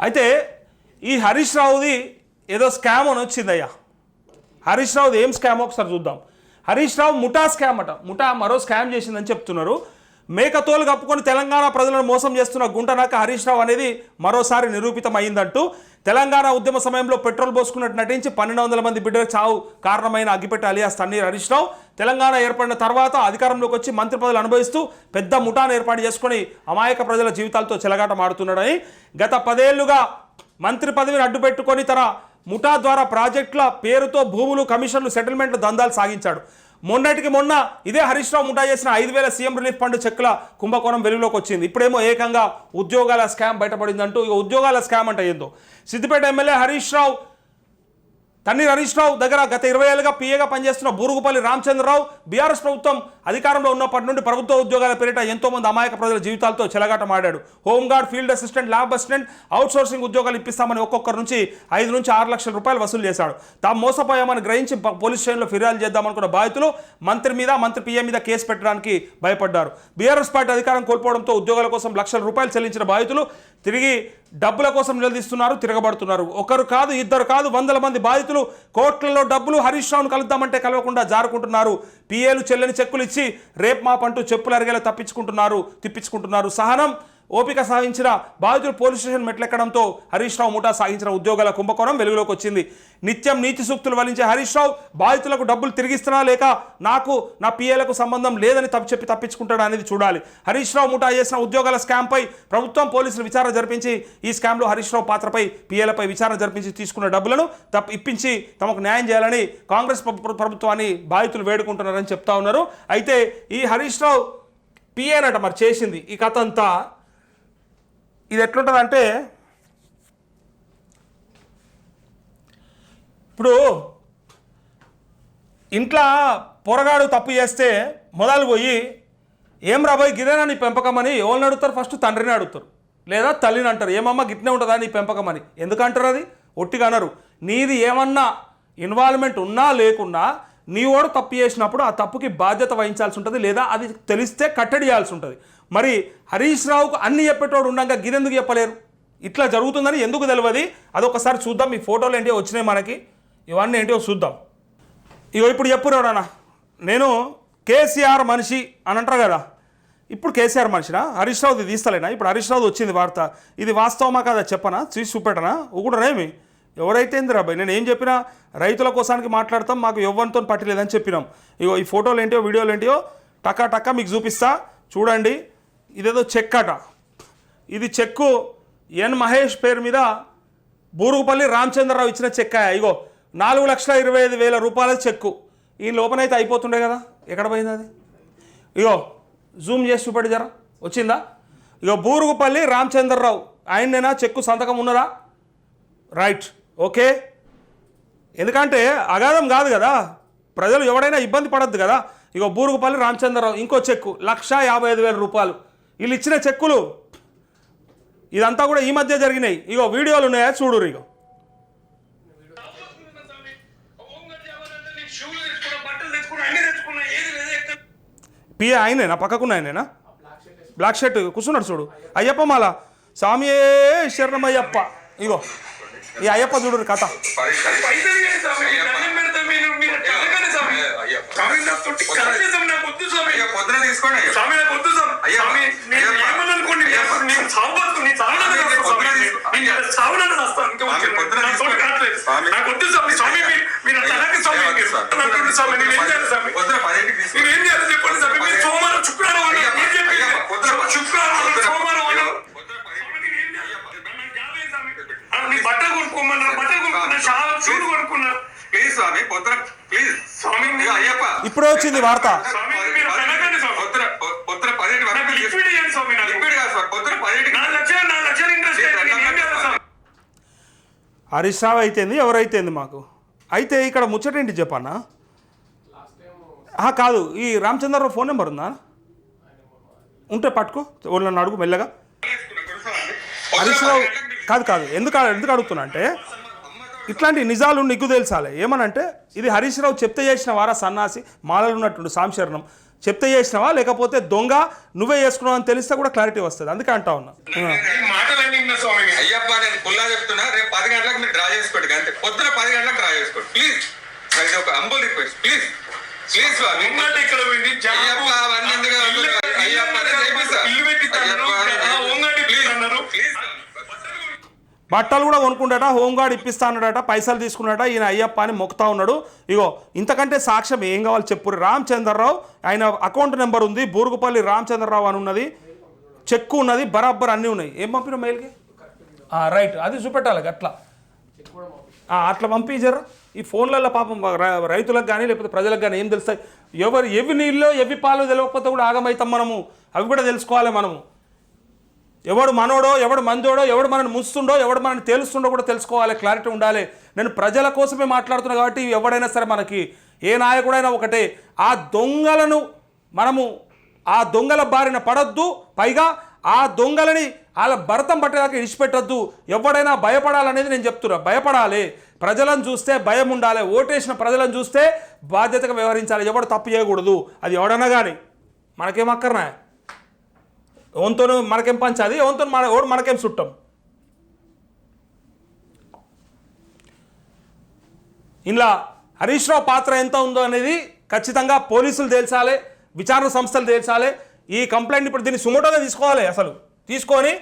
అయితే ఈ హరీష్ రావుది ఏదో స్కామ్ అని వచ్చిందయ్యా. హరీష్ రావుది ఏం స్కామ్? ఒకసారి చూద్దాం. హరీష్ రావు ముఠా స్కామ్ అట. ముఠా మరో స్కామ్ చేసిందని చెప్తున్నారు. మేకతోలు కప్పుకొని తెలంగాణ ప్రజలను మోసం చేస్తున్న గుంటనాక హరీష్ రావు అనేది మరోసారి నిరూపితమైందంటూ తెలంగాణ ఉద్యమ సమయంలో పెట్రోల్ పోసుకున్నట్టు నటించి పన్నెండు వందల మంది బిడ్డలకు చావు కారణమైన అగ్గిపెట్ట అలియాస్ తన్నీర్ హరీష్ రావు తెలంగాణ ఏర్పడిన తర్వాత అధికారంలోకి వచ్చి మంత్రి పదవులు అనుభవిస్తూ పెద్ద ముఠాను ఏర్పాటు చేసుకొని అమాయక ప్రజల జీవితాలతో చెలగాట మాడుతున్నాడని గత పదేళ్ళుగా మంత్రి పదవిని అడ్డుపెట్టుకొని తన ముఠా ద్వారా ప్రాజెక్టుల పేరుతో భూములు కమిషన్లు సెటిల్మెంట్లు దందాలు సాగించాడు. మొన్నటికి మొన్న ఇదే హరీష్ రావు ముఠా చేసిన ఐదు వేల సీఎం రిలీఫ్ ఫండ్ చెక్ల కుంభకోణం వెలుగులోకి వచ్చింది. ఇప్పుడేమో ఏకంగా ఉద్యోగాల స్కామ్ బయటపడిందంటూ ఇక ఉద్యోగాల స్కామ్ అంటే ఏందో. సిద్దిపేట ఎమ్మెల్యే హరీష్ రావు తన్నీర్ హరీష్ రావు దగ్గర గత ఇరవై ఏళ్ళుగా పిఏగా పనిచేస్తున్న బూరుగుపల్లి రామచంద్రరావు బీఆర్ఎస్ ప్రభుత్వం అధికారంలో ఉన్నప్పటి నుండి ప్రభుత్వ ఉద్యోగాల పేరిట ఎంతోమంది అమాయక ప్రజల జీవితాలతో చెలగాటమాడాడు. Home guard field assistant lab assistant outsourcing ఉద్యోగాలు ఇప్పిస్తామని ఒక్కొక్కరి నుంచి ఐదు నుంచి ఆరు లక్షల రూపాయలు వసూలు చేశాడు. తాము మోసపోయామని గ్రహించి పోలీస్ స్టేషన్లో ఫిర్యాదు చేద్దామనుకున్న బాధితులు మంత్రి మీద మంత్రి పిఎం మీద కేసు పెట్టడానికి భయపడ్డారు. బీఆర్ఎస్ పార్టీ అధికారం కోల్పోవడంతో ఉద్యోగాల కోసం లక్షల రూపాయలు చెల్లించిన బాధితులు తిరిగి డబ్బుల కోసం నిలదీస్తున్నారు తిరగబడుతున్నారు. ఒకరు కాదు ఇద్దరు కాదు వందల మంది బాధితులు కోట్లలో డబ్బులు హరీష్ రావును కలుద్దామంటే కలవకుండా జారుకుంటున్నారు. పిఏలు చెల్లని చెక్కులు ఇచ్చి రేప్ మాపంటూ చెప్పులు అరిగేలా తప్పించుకుంటున్నారు తిప్పించుకుంటున్నారు. సహనం ఓపిక సాగించిన బాధితులు పోలీస్ స్టేషన్ మెట్లెక్కడంతో హరీష్ రావు ముఠా సాగించిన ఉద్యోగాల కుంభకోణం వెలుగులోకి వచ్చింది. నిత్యం నీతి సూక్తులు వలించే హరీష్ రావు బాధితులకు డబ్బులు తిరిగిస్తున్నా లేక నాకు నా పిఏలకు సంబంధం లేదని తప్పు చెప్పి తప్పించుకుంటాడా అనేది చూడాలి. హరీష్ రావు ముఠా చేసిన ఉద్యోగాల స్కామ్పై ప్రభుత్వం పోలీసులు విచారణ జరిపించి ఈ స్కామ్లో హరీష్ రావు పాత్రపై పిఏలపై విచారణ జరిపించి తీసుకున్న డబ్బులను తప్ప ఇప్పించి తమకు న్యాయం చేయాలని కాంగ్రెస్ ప్రభుత్వాన్ని బాధితులు వేడుకుంటున్నారని చెప్తా ఉన్నారు. అయితే ఈ హరీష్ రావు పిఏనట మరి చేసింది. ఈ కథ అంతా ఇది ఎట్లుంటుందంటే ఇప్పుడు ఇంట్లో పొరగాడు తప్పు చేస్తే మొదలు పోయి ఏం రాబోయ్ గిదేనా నీ పెంపకం అని ఎవరిని అడుగుతారు? ఫస్ట్ తండ్రిని అడుగుతారు. లేదా తల్లిని అంటారు. ఏమమ్మ గిట్నే ఉంటుందా నీ పెంపకం అని. ఎందుకంటారు అది? ఒట్టిగా అనరు. నీది ఏమన్నా ఇన్వాల్వ్మెంట్ ఉన్నా లేకున్నా నీవాడు తప్పు చేసినప్పుడు ఆ తప్పుకి బాధ్యత వహించాల్సి ఉంటుంది లేదా అది తెలిస్తే కట్టడి చేయాల్సి ఉంటుంది. మరి హరీష్ రావుకు అన్ని చెప్పేటోడు ఉండగా గిదెందుకు చెప్పలేరు? ఇట్లా జరుగుతుందని ఎందుకు తెలియదు అదొకసారి చూద్దాం. ఈ ఫోటోలు ఏంటో వచ్చినాయి మనకి. ఇవన్నీ ఏంటో చూద్దాం. ఇగో ఇప్పుడు చెప్పురాడనా నేను కేసీఆర్ మనిషి అని అంటారు కదా. ఇప్పుడు కేసీఆర్ మనిషినా? హరీష్ రావుది తీస్తలేనా? ఇప్పుడు హరీష్ రావు వచ్చింది వార్త. ఇది వాస్తవమా కదా చెప్పనా? చూసి చూపెట్టనా? ఊకుడరేమి ఎవరైతే ఇందిరాబాయ్ నేను ఏం చెప్పినా రైతుల కోసానికి మాట్లాడతాం మాకు ఎవ్వరితో పట్టలేదని చెప్పినాం. ఇగో ఈ ఫోటోలు ఏంటో వీడియోలు ఏంటో టకా టకా మీకు చూపిస్తా చూడండి. ఇదేదో చెక్ అట. ఇది చెక్కు ఎన్ మహేష్ పేరు మీద బూరుగుపల్లి రామచంద్రరావు ఇచ్చిన చెక్క. ఇగో నాలుగు లక్షల ఇరవై ఐదు వేల రూపాయల చెక్కు. ఈ లోపనైతే అయిపోతుండే కదా ఎక్కడ పోయింది అది? ఇగో జూమ్ చేసి చూపడి జరా వచ్చిందా? ఇగో బూరుగుపల్లి రామచంద్రరావు ఆయననేనా? చెక్కు సంతకం ఉన్నదా? రైట్. ఓకే? ఎందుకంటే అగాధం కాదు కదా. ప్రజలు ఎవడైనా ఇబ్బంది పడద్దు కదా. ఇగో బూరుగుపల్లి రామచంద్రరావు ఇంకో చెక్కు లక్ష యాభై ఐదు వేల రూపాయలు. వీళ్ళు ఇచ్చిన చెక్కులు ఇదంతా కూడా ఈ మధ్య జరిగినాయి. ఇగో వీడియోలు ఉన్నాయా చూడురు ఇగో. పిఏ ఆయనేనా పక్కకున్న ఆయనేనా బ్లాక్ షర్ట్ కూర్చున్నాడు చూడు. అయ్యప్ప మాల. స్వామి శరణమయ్యప్ప. ఇగో. ఈ అయ్యప్ప చూడు కథ. చెప్పండి స్వామి మీరు సోమవారం శుక్రవారం సోమవారం స్వామి పొద్దున ప్లీజ్ స్వామి ఇక అయ్యప్ప. ఇప్పుడే వచ్చింది వార్త. స్వామి, మీరు అనకండి స్వామి. పొద్దున పొ- పొద్దున పదింటి నాకు వరకు లిక్విడ్ ఇవ్వండి స్వామి నాకు. లిక్విడ్ కాదు స్వామి పొద్దున పదింటికి నాలుగు లక్షలు నాలుగు లక్షలు ఇంట్రెస్ట్ అయితే నేను ఏం చేయాలి స్వామి? హరీష్ రావు అయితేంది ఎవరైతేంది మాకు? అయితే ఇక్కడ ముచ్చటేంటి చెప్పన్నా ఆహా, కాదు ఈ రామచంద్రరావు ఫోన్ నెంబర్ ఉందా? ఉంటే పట్టుకో వాళ్ళని అడుగు మెల్లగా. హరీష్ రావు కాదు కాదు ఎందుకు ఎందుకు అడుగుతున్నా అంటే ఇట్లాంటి నిజాలు నీకు తెలుసాలే. ఏమనంటే ఇది హరీష్ రావు చెప్తే చేసిన వారా సన్నాసి? మాలలు ఉన్నట్టుండు సాంశరణం. చెప్తే చేసినవా? లేకపోతే దొంగ నువ్వే చేసుకున్నావు అని తెలిస్తే కూడా క్లారిటీ వస్తుంది. అందుకే అంటా ఉన్నా. ఆ. ఈ మాటలన్నీ విన్నా స్వామి. నేను. అయ్యప్ప నేను కుల చేసుకోండి అంతే. పొద్దున పది గంటలకు డ్రా చేసుకోండి. ప్లీజ్. ఇది ఒక అంబుల్ రిక్వెస్ట్ ప్లీజ్. ప్లీజ్ ఇక్కడ. అయ్యప్ప బట్టలు కూడా కొనుక్కుంటాట హోంగార్డ్ ఇప్పిస్తా అన్నాడట పైసలు తీసుకున్నాడట ఈయన అయ్యప్ప అని మొక్కుతా ఉన్నాడు. ఇగో ఇంతకంటే సాక్ష్యం ఏం కావాలి చెప్పురు రామచంద్రరావు ఆయన అకౌంట్ నెంబర్ ఉంది బూరుగుపల్లి రామచంద్రరావు అని ఉన్నది. చెక్కు ఉన్నది బరాబర్ అన్నీ ఉన్నాయి. ఏం పంపిన మెయిల్కి? రైట్ అది చూపెట్టాలి అట్లా. అట్లా పంపించారు. ఈ ఫోన్లలో పాపం రైతులకు కానీ లేకపోతే ప్రజలకు కానీ ఏం తెలుస్తాయి? ఎవరు ఎవి నీళ్ళు ఎవి పాలు తెలియకపోతే కూడా ఆగమవుతాం మనము. అవి కూడా తెలుసుకోవాలి మనము. ఎవడు మనోడో ఎవడు మందోడో ఎవడు మనల్ని ముంచుతుండో ఎవడు మనని తేలుస్తుండో కూడా తెలుసుకోవాలి క్లారిటీ ఉండాలి. నేను ప్రజల కోసమే మాట్లాడుతున్నా కాబట్టి ఎవడైనా సరే మనకి ఏ నాయకుడైనా ఒకటే. ఆ దొంగలను మనము ఆ దొంగల బారిన పడొద్దు పైగా ఆ దొంగలని వాళ్ళ భరతం పట్టేదాకా ఇడిచిపెట్టొద్దు ఎవడైనా భయపడాలనేది నేను చెప్తున్నా. భయపడాలి. ప్రజలను చూస్తే భయం ఉండాలి. ఓటేసిన ప్రజలను చూస్తే బాధ్యతగా వ్యవహరించాలి. ఎవడు తప్పు చేయకూడదు. అది ఎవడన్నా కానీ మనకేం ఓన్తో మనకేం పంచాది ఓన్తో మన ఓడు మనకేం చుట్టం ఇలా హరీష్ రావు పాత్ర ఎంత ఉందో అనేది ఖచ్చితంగా పోలీసులు తేల్చాలి విచారణ సంస్థలు తేల్చాలి. ఈ కంప్లైంట్ ఇప్పుడు దీన్ని సుమోటోగా తీసుకోవాలి అసలు. తీసుకొని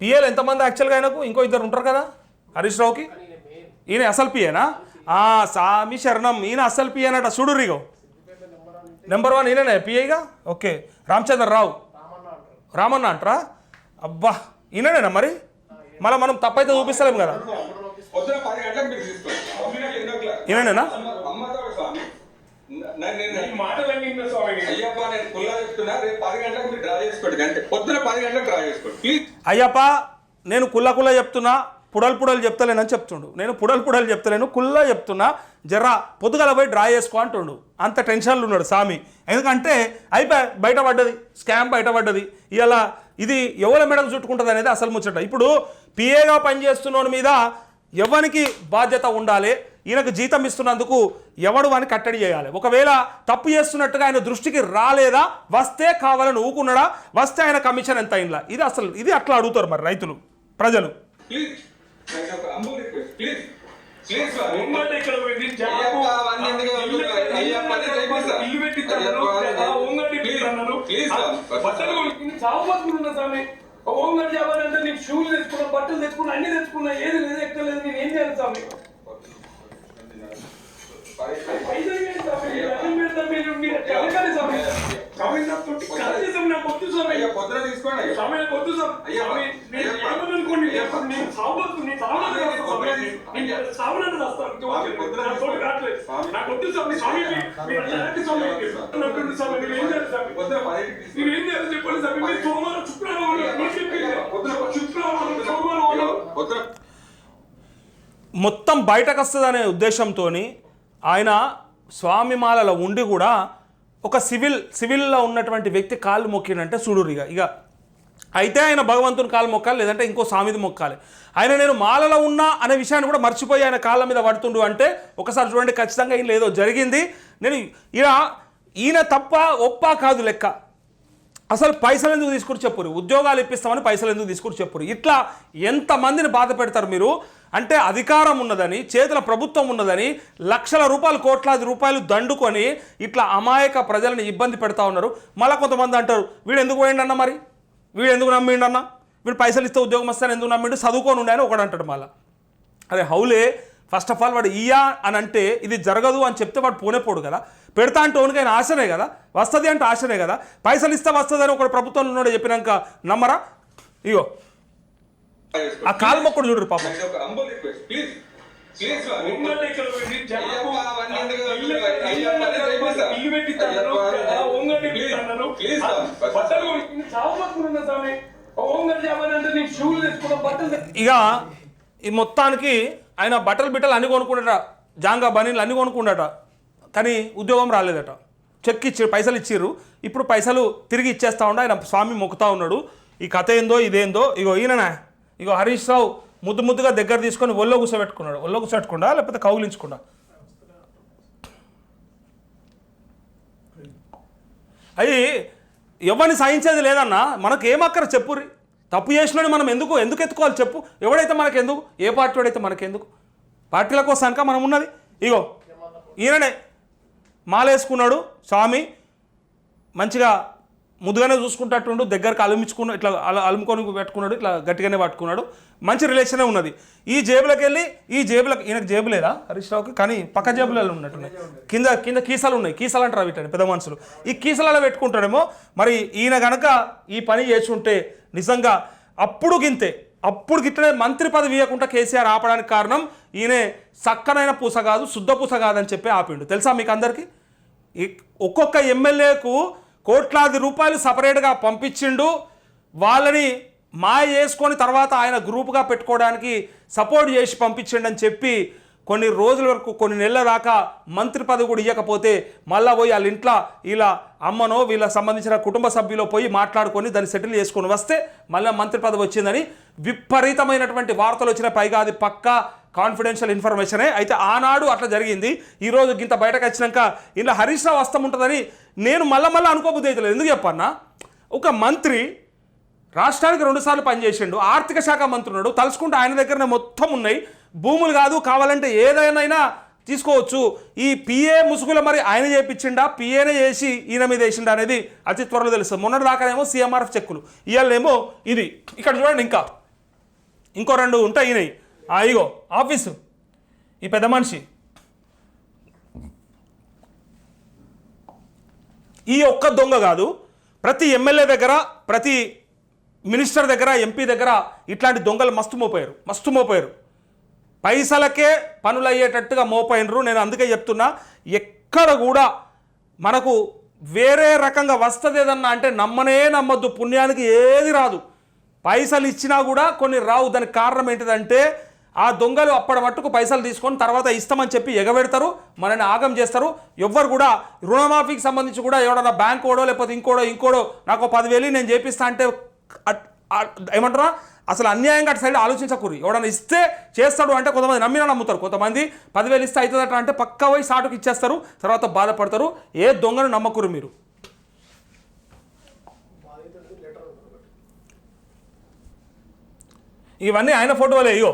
పిఏలు ఎంతమంది యాక్చువల్గా ఆయనకు? ఇంకో ఇద్దరు ఉంటారు కదా హరీష్ రావుకి? ఈయన అసలు పిఏనా ఆ, సామి శరణం ఈయన అసలు పిఏనట చూడు రిగో. నెంబర్ వన్ ఈయననే పిఐగా ఓకే రామచంద్ర రావు రామన్న అంటారా? అబ్బా ఈయననేనా మరి? మళ్ళీ మనం తప్పైతే చూపిస్తలేము కదా. ఈయననేనా? అయ్యప్ప నేను కుల్ల కుల్ల చెప్తున్నా. పుడలు పుడలు చెప్తలేనని చెప్తుండు. నేను పుడలు పుడలు చెప్తలేను కుల్ల చెప్తున్నా జర్రా పొద్దుగల పోయి డ్రా చేసుకో అంటుండు. అంత టెన్షన్లు ఉన్నాడు స్వామి ఎందుకంటే అయిపోయి బయటపడ్డది స్కామ్ బయటపడ్డది. ఇలా ఇది ఎవరి మెడలు చుట్టుకుంటుంది అనేది అసలు ముచ్చట. ఇప్పుడు పిఏగా పనిచేస్తున్నోడి మీద ఎవరికి బాధ్యత ఉండాలి? ఈయనకు జీతం ఇస్తున్నందుకు ఎవడు అని కట్టడి చేయాలి? ఒకవేళ తప్పు చేస్తున్నట్టుగా ఆయన దృష్టికి రాలేదా? వస్తే కావాలని ఊకున్నాడా? వస్తే ఆయన కమిషన్ ఎంత అయిందా? ఇది అసలు ఇది అట్లా అడుగుతారు మరి రైతులు ప్రజలు. Request please. ప్లీజ్ ఉంగండి ఇక్కడ పోయింది? జాబు. ఇల్లు పెట్టిస్తాను. బట్టలు కొనుక్కుని చావు బతుకున్నా స్వామి నేను షూలు తెచ్చుకున్నా బట్టలు తెచ్చుకున్నా అన్ని తెచ్చుకున్నా ఏది లేదు ఎక్కలేదు నేను ఏం చేయాలి స్వామి పైసలు ఇవ్వండి స్వామి మీరు. అన్నం పెడతాం స్వామి స్వామి మీరు ఏం చేయాలి. మీరు ఏం చేయాలి చెప్పండి మీరు సోమవారం శుక్రవారం శుక్రవారం సోమవారం మొత్తం బయటకు వస్తుందనే ఉద్దేశంతో ఆయన స్వామిమాలలో ఉండి కూడా ఒక సివిల్ సివిల్లో ఉన్నటువంటి వ్యక్తి కాళ్ళు మొక్కినంటే చూడురిగా ఇక అయితే ఆయన భగవంతుని కాలు మొక్కాలి లేదంటే ఇంకో సామిది మొక్కాలి. ఆయన నేను మాలలో ఉన్నా అనే విషయాన్ని కూడా మర్చిపోయి ఆయన కాళ్ళ మీద పడుతుండు అంటే ఒకసారి చూడండి ఖచ్చితంగా ఈయన ఏదో జరిగింది. నేను ఇలా ఈయన తప్ప ఒప్ప కాదు లెక్క. అసలు పైసలు ఎందుకు తీసుకుని చెప్పురు? ఉద్యోగాలు ఇప్పిస్తామని పైసలు ఎందుకు తీసుకుని చెప్పురు? ఇట్లా ఎంతమందిని బాధ పెడతారు మీరు? అంటే అధికారం ఉన్నదని చేతుల ప్రభుత్వం ఉన్నదని లక్షల రూపాయలు కోట్లాది రూపాయలు దండుకొని ఇట్లా అమాయక ప్రజలను ఇబ్బంది పెడతా ఉన్నారు. మళ్ళీ కొంతమంది అంటారు వీడు ఎందుకు పోయిండన్న మరి? వీడు ఎందుకు నమ్మిండన్న వీడు పైసలు ఇస్తే ఉద్యోగం వస్తాను ఎందుకు నమ్మిండు? చదువుకొని ఉండే అని ఒకడు అంటాడు మళ్ళీ. అరే హౌలే ఫస్ట్ ఆఫ్ ఆల్ వాడు ఇయ్యా అని అంటే ఇది జరగదు అని చెప్తే వాడు పోనే పోడు కదా. పెడతా అంటే ఓనికి ఆయన ఆశనే కదా. వస్తుంది అంటే ఆశనే కదా. పైసలు ఇస్తే వస్తుంది అని ఒకడు ప్రభుత్వంలో ఉన్నాడు చెప్పినాక నమ్మరా? ఇగో. ఆ కాలు మొక్కడు చూడరు పాపం. ఇల్లు? అయ్యప్ప అదే చేపిస్తా. ఇల్లు పెట్టిస్తాను అయ్యప్ప, ఉంగండి ప్లీజ్. బట్టలు స్వామి. ఇక ఈ మొత్తానికి ఆయన బట్టలు బిట్టలు అన్ని కొనుక్కుండట జాంగా బనీలు అన్ని కొనుక్కుండట కానీ ఉద్యోగం రాలేదట. చెక్ ఇచ్చి పైసలు ఇచ్చిర్రు. ఇప్పుడు పైసలు తిరిగి ఇచ్చేస్తా ఉండ ఆయన స్వామి మొక్కుతా ఉన్నాడు. ఈ కథ ఏందో ఇదేందో ఇగో ఈయననా. ఇగో హరీష్ రావు ముద్దు ముద్దుగా దగ్గర తీసుకొని ఒళ్ళో కూర్చోబెట్టుకున్నాడు ఒళ్ళో కూర్చోబెట్టకుండా లేకపోతే కౌగిలించకుండా. అవి ఎవరిని సాయించేది లేదన్నా మనకు ఏమక్కర చెప్పుర్రి? తప్పు చేసినాడు మనం ఎందుకు ఎందుకు ఎత్తుకోవాలి చెప్పు? ఎవడైతే మనకు ఎందుకు ఏ పార్టీ వాడైతే మనకు ఎందుకు పార్టీల కోసానిక మనం ఉన్నది. ఇగో ఈయననే మాలేసుకున్నాడు స్వామి. మంచిగా ముందుగానే చూసుకుంటట్టుండు దగ్గరకు అలుమించుకున్న ఇట్లా అల అలుముకొని పెట్టుకున్నాడు ఇట్లా గట్టిగానే పట్టుకున్నాడు. మంచి రిలేషనే ఉన్నది. ఈ జేబులోకి వెళ్ళి ఈ జేబులకు ఈయనకు జేబు లేదా? హరీష్ రావుకి? కానీ పక్క జేబులలో ఉన్నట్టున్నాయి. కింద కింద కీసాలు ఉన్నాయి. కీసాలు అంటారు వీటిని పెద్ద మనుషులు? ఈ కీసాలలో పెట్టుకుంటాడేమో మరి ఈయన గనక ఈ పని చేసుకుంటే నిజంగా అప్పుడు గింతే అప్పుడు గిట్లనే మంత్రి పదవి ఇవ్వకుండా కేసీఆర్ ఆపడానికి కారణం ఈయనే చక్కనైన పూస కాదు శుద్ధ పూస కాదని చెప్పి ఆపిండు. తెలుసా మీకు అందరికీ ఒక్కొక్క ఎమ్మెల్యేకు కోట్లాది రూపాయలు సపరేట్గా పంపించిండు. వాళ్ళని మాయ చేసుకొని తర్వాత ఆయన గ్రూప్గా పెట్టుకోవడానికి సపోర్ట్ చేసి పంపించిండు అని చెప్పి కొన్ని రోజుల వరకు కొన్ని నెలల దాకా మంత్రి పదవి కూడా ఇవ్వకపోతే మళ్ళా పోయి వాళ్ళ ఇంట్లో ఇలా అమ్మనో వీళ్ళకి సంబంధించిన కుటుంబ సభ్యులో పోయి మాట్లాడుకొని దాన్ని సెటిల్ చేసుకొని వస్తే మళ్ళీ మంత్రి పదవి వచ్చిందని విపరీతమైనటువంటి వార్తలు వచ్చిన పైగా అది పక్కా కాన్ఫిడెన్షియల్ ఇన్ఫర్మేషనే అయితే ఆనాడు అట్లా జరిగింది. ఈరోజు గింత బయటకు వచ్చినాక ఇలా హరీష్ రావు వస్తం ఉంటుందని నేను మళ్ళీ మళ్ళీ అనుకోబుద్ధి అవుతలేదు ఎందుకు చెప్పన్నా? ఒక మంత్రి రాష్ట్రానికి రెండుసార్లు పనిచేసిండు. ఆర్థిక శాఖ మంత్రి ఉన్నాడు. తలుచుకుంటే ఆయన దగ్గరనే మొత్తం ఉన్నాయి. భూములు కాదు కావాలంటే ఏదైనా తీసుకోవచ్చు. ఈ పిఏ ముసుగులు మరి ఆయన చేయించిండా పిఏనే చేసి ఈయన మీద వేసిండా అనేది అతి త్వరలో తెలుస్తుంది మొన్నటి దాకానేమో సీఎంఆర్ఎఫ్ చెక్కులు. ఇవాళనేమో ఇది. ఇక్కడ చూడండి ఇంకా. ఇంకో రెండు ఉంటాయి ఈయనవి. ఇగో ఆఫీసు. ఈ పెద్ద మనిషి. ఈ ఒక్క దొంగ కాదు ప్రతి ఎమ్మెల్యే దగ్గర ప్రతి మినిస్టర్ దగ్గర ఎంపీ దగ్గర ఇట్లాంటి దొంగలు మస్తు మోపోయారు మస్తు మోపోయారు. పైసలకే పనులు అయ్యేటట్టుగా మోపోయినరు. నేను అందుకే చెప్తున్నా ఎక్కడ కూడా మనకు వేరే రకంగా వస్తుంది ఏదన్నా అంటే నమ్మనే నమ్మద్దు. పుణ్యానికి ఏది రాదు. పైసలు ఇచ్చినా కూడా కొన్ని రావు. దానికి కారణం ఏంటిదంటే ఆ దొంగలు అప్పటి మట్టుకు పైసలు తీసుకొని తర్వాత ఇస్తామని చెప్పి ఎగబెడతారు మనని ఆగం చేస్తారు. ఎవ్వరు కూడా రుణమాఫీకి సంబంధించి కూడా ఎవడన్నా బ్యాంక్ ఓడో లేకపోతే ఇంకోడో ఇంకోడో నాకు పదివేలు నేను చేపిస్తా అంటే అట్- ఏమంటారా? అసలు అన్యాయంగా అటు సైడ్ ఆలోచించకూరి. ఎవడన్నా ఇస్తే చేస్తాడు అంటే కొంతమంది నమ్మినా నమ్ముతారు. కొంతమంది పదివేలు ఇస్తే అవుతుందట అంటే పక్క పోయి సాటుకు ఇచ్చేస్తారు తర్వాత బాధపడతారు. ఏ దొంగను నమ్మకూరు మీరు? ఇవన్నీ ఆయన ఫోటోలే అయ్యో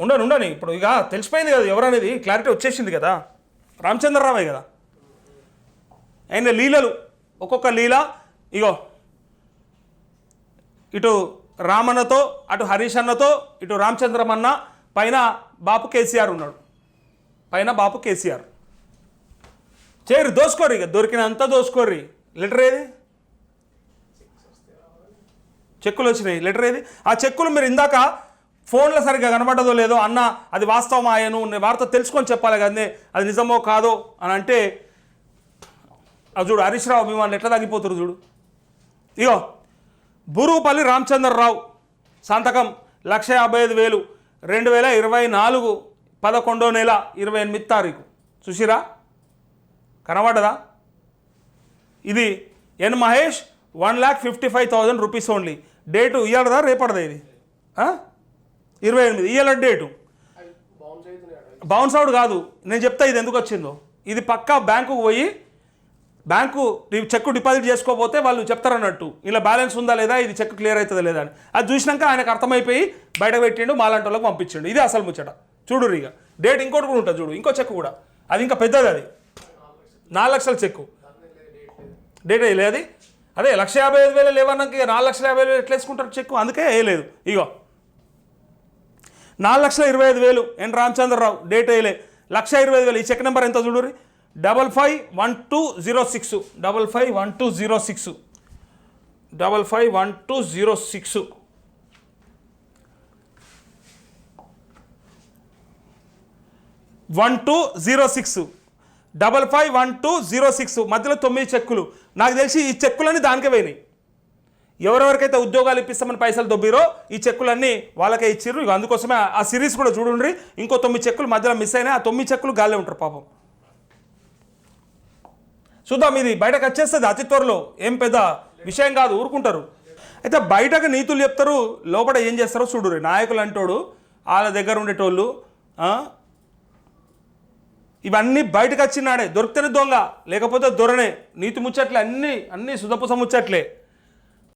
ఉండను ఉండని ఇప్పుడు ఇక తెలిసిపోయింది కదా ఎవరనేది క్లారిటీ వచ్చేసింది కదా. రామచంద్రరావే కదా. ఆయన లీలలు. ఒక్కొక్క లీల ఇగో ఇటు రామన్నతో అటు హరీష్ అన్నతో ఇటు రామచంద్రమన్న పైన బాపు కేసీఆర్ ఉన్నాడు. పైన బాపు కేసీఆర్. చేరు దోసుకోర్రి ఇక దొరికినంత దోసుకోర్రి. లెటర్ ఏది? చెక్కులు వచ్చినాయి. లెటర్ ఏది? ఆ చెక్కులు మీరు ఇందాక ఫోన్లో సరిగ్గా కనబడదో లేదో అన్న అది వాస్తవం ఆయను వార్త తెలుసుకొని చెప్పాలి కదే అది నిజమో కాదో అని అంటే అది చూడు హరీష్ రావు అభిమానులు ఎట్లా తగ్గిపోతున్నారు చూడు. ఇగో బురుగుపల్లి రామచంద్రరావు సంతకం లక్ష యాభై ఐదు వేలు రెండు వేల ఇరవై నాలుగు పదకొండో నెల ఇరవై ఎనిమిది తారీఖు. చూసిరా? కనబడదా ఇది N Mahesh one lakh fifty five thousand rupees only. Date ఇయ్యాలదా రేపడదా ఇది? ఇరవై ఎనిమిది ఇయ్యాల డేటు. బౌన్స్ అవుట్ కాదు. నేను చెప్తా ఇది ఎందుకు వచ్చిందో. ఇది పక్కా బ్యాంకుకు పోయి బ్యాంకు డి- చెక్కు డిపాజిట్ చేసుకోకపోతే వాళ్ళు చెప్తారన్నట్టు. ఇలా బ్యాలెన్స్ ఉందా లేదా ఇది చెక్ క్లియర్ అవుతుందా లేదా అని. అది చూసినాక ఆయనకు అర్థమైపోయి బయట పెట్టిండు మాలాంటి వాళ్ళకి పంపించిండు. ఇది అసలు ముచ్చట. చూడు ఇక డేట్ ఇంకోటి కూడా ఉంటుంది చూడు ఇంకో చెక్ కూడా. అది ఇంకా పెద్దది అది. నాలుగు లక్షల చెక్కు. డేట్ అది? అదే లక్ష యాభై ఐదు వేలు లేవన్నాక ఇక నాలుగు లక్షల యాభై వేలు ఎట్లా వేసుకుంటారు చెక్కు? అందుకే వేయలేదు. ఇగో. నాలుగు లక్షల ఇరవై ఐదు వేలు ఎన్ రామచంద్రరావు డేట్ వేయలే. లక్ష ఇరవై ఐదు వేలు. ఈ చెక్ నెంబర్ ఎంత చూడురి double five one two zero six. Double five one two zero six. Double five one two zero six. One two zero six. Double five one two zero six మధ్యలో తొమ్మిది చెక్కులు. నాకు తెలిసి ఈ చెక్కులన్నీ దానికే పోయినాయి. ఎవరెవరికైతే ఉద్యోగాలు ఇప్పిస్తామని పైసలు దొబ్బిరో ఈ చెక్కులన్నీ వాళ్ళకే ఇచ్చిర్రు. ఇక అందుకోసమే ఆ- సిరీస్ కూడా చూడండి ఇంకో తొమ్మిది చెక్కులు మధ్యలో మిస్ అయినాయి. ఆ తొమ్మిది చెక్కులు గాలే ఉంటారు పాపం. చూద్దాం ఇది బయటకు వచ్చేస్తుంది అతి త్వరలో. ఏం పెద్ద విషయం కాదు ఊరుకుంటారు. అయితే బయటకు నీతులు చెప్తారు లోపల ఏం చేస్తారో చూడురి నాయకులు అంటోడు వాళ్ళ దగ్గర ఉండేటోళ్ళు ఇవన్నీ బయటకు వచ్చినాడే. దొరికితేనే దొంగ లేకపోతే దొరనే. నీతి ముచ్చట్లే అన్నీ అన్నీ సుధపుస ముచ్చట్లే.